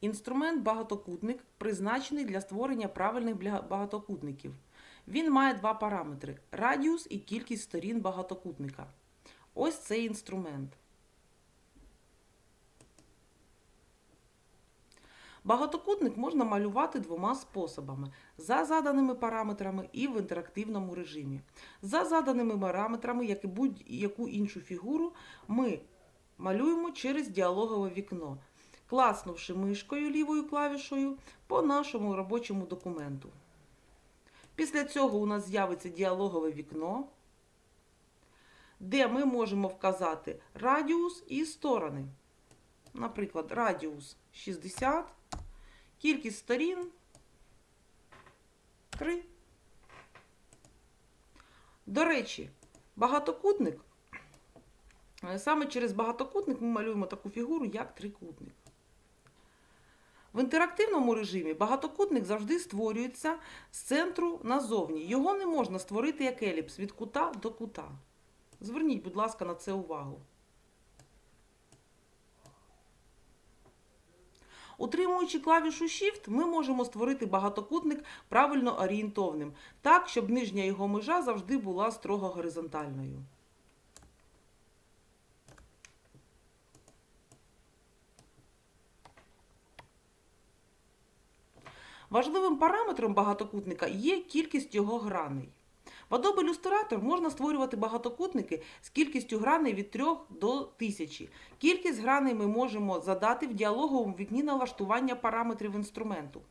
Інструмент багатокутник призначений для створення правильних багатокутників. Він має два параметри: радіус і кількість сторін багатокутника. Ось цей інструмент. Багатокутник можна малювати двома способами: за заданими параметрами і в інтерактивному режимі. За заданими параметрами, як і будь-яку іншу фігуру, ми малюємо через діалогове вікно, класнувши мишкою лівою клавішою по нашому робочому документу. Після цього у нас з'явиться діалогове вікно, де ми можемо вказати радіус і сторони. Наприклад, радіус 60, кількість сторін 3. До речі, багатокутник, саме через багатокутник ми малюємо таку фігуру, як трикутник. В інтерактивному режимі багатокутник завжди створюється з центру назовні. Його не можна створити як еліпс від кута до кута. Зверніть, будь ласка, на це увагу. Утримуючи клавішу Shift, ми можемо створити багатокутник правильно орієнтовним, так, щоб нижня його межа завжди була строго горизонтальною. Важливим параметром багатокутника є кількість його граней. В Adobe Illustrator можна створювати багатокутники з кількістю граней від 3 до 1000. Кількість граней ми можемо задати в діалоговому вікні налаштування параметрів інструменту.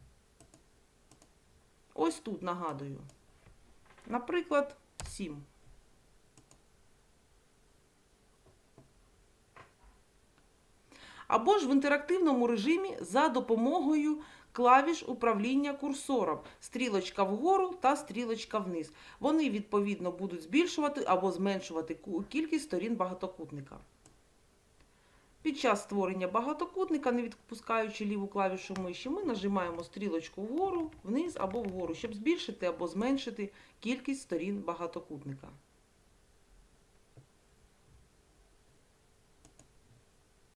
Ось тут нагадую. Наприклад, 7. Або ж в інтерактивному режимі за допомогою клавіш управління курсором, стрілочка вгору та стрілочка вниз. Вони, відповідно, будуть збільшувати або зменшувати кількість сторін багатокутника. Під час створення багатокутника, не відпускаючи ліву клавішу миші, ми нажимаємо стрілочку вгору, вниз або вгору, щоб збільшити або зменшити кількість сторін багатокутника.